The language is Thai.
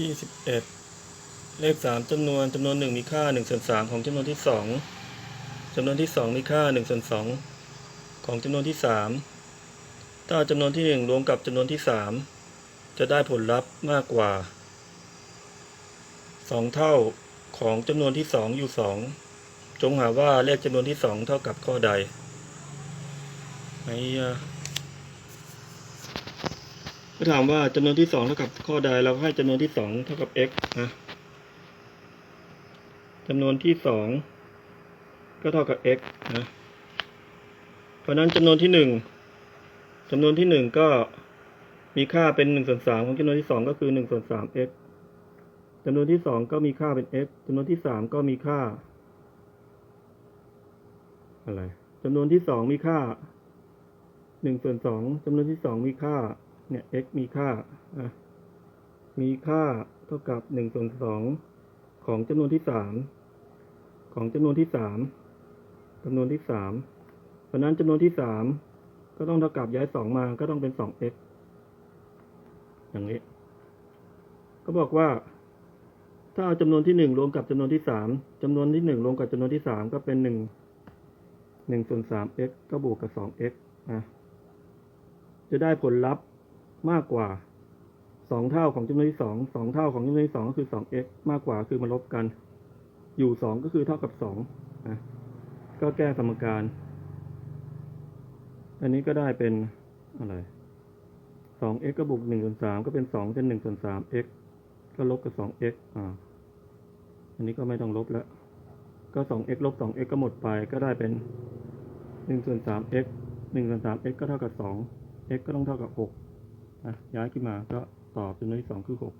ยี่สิบเอ็ดเลขสามจำนวนจำนวนหนึ่งมีค่าหนึ่งส่วนสามของจำนวนที่สองจำนวนที่สองมีค่าหนึ่งส่วนสองของจำนวนที่สามถ้าเอาจำนวนที่หนึ่งรวมกับจำนวนที่สามจะได้ผลลัพธ์มากกว่าสองเท่าของจำนวนที่สองอยู่สองจงหาว่าเลขจำนวนที่สองเท่ากับข้อใดไอ้ยะ ก็ถามว่าจำนวนที่สองเท่ากับข้อใดเราก็ให้จำนวนที่สองเท่ากับ x นะจำนวนที่สองก็เท่ากับ x นะ เพราะฉะนั้นจำนวนที่หนึ่งจำนวนที่หนึ่งก็มีค่าเป็นหนึ่งส่วนสามของจำนวนที่สองก็คือหนึ่งส่วนสาม x จำนวนที่สองก็มีค่าเป็น x จำนวนที่สามก็มีค่า อะไรจำนวนที่สองมีค่าหนึ่งส่วนสองจำนวนที่สองมีค่า เนี่ย x มีค่า มีค่าเท่ากับหนึ่งส่วนสองของจำนวนที่สามของจำนวนที่สามจำนวนที่สามเพราะนั้นจำนวนที่สามก็ต้องเท่ากับย้ายสองมาก็ต้องเป็นสอง x อย่างนี้ ก็บอกว่า ถ้าเอาจำนวนที่หนึ่งรวมกับจำนวนที่สามจำนวนที่หนึ่งรวมกับจำนวนที่สามก็เป็นหนึ่งหนึ่งส่วนสาม x ก็บวกกับสอง x อะจะได้ผลลัพธ์ มากกว่าสองเท่าของจำนวนที่สองสองเท่าของจำนวนที่สองก็คือสอง x มากกว่าคือมาลบกัน อยู่สองก็คือเท่ากับสองนะก็แก้สมการ อันนี้ก็ได้เป็นอะไรสอง x ก็บวกหนึ่งส่วนสามก็เป็นสองเป็นหนึ่งส่วนสาม x ก็ลบกับสอง x อ่า อันนี้ก็ไม่ต้องลบแล้ว ก็สอง x ลบสอง x ก็หมดไปก็ได้เป็นหนึ่งส่วนสาม x หนึ่งส่วนสาม x ก็เท่ากับสอง x ก็ต้องเท่ากับหก ย้ายขึ้นมาก็ตอบจำนวนที่สองคือหก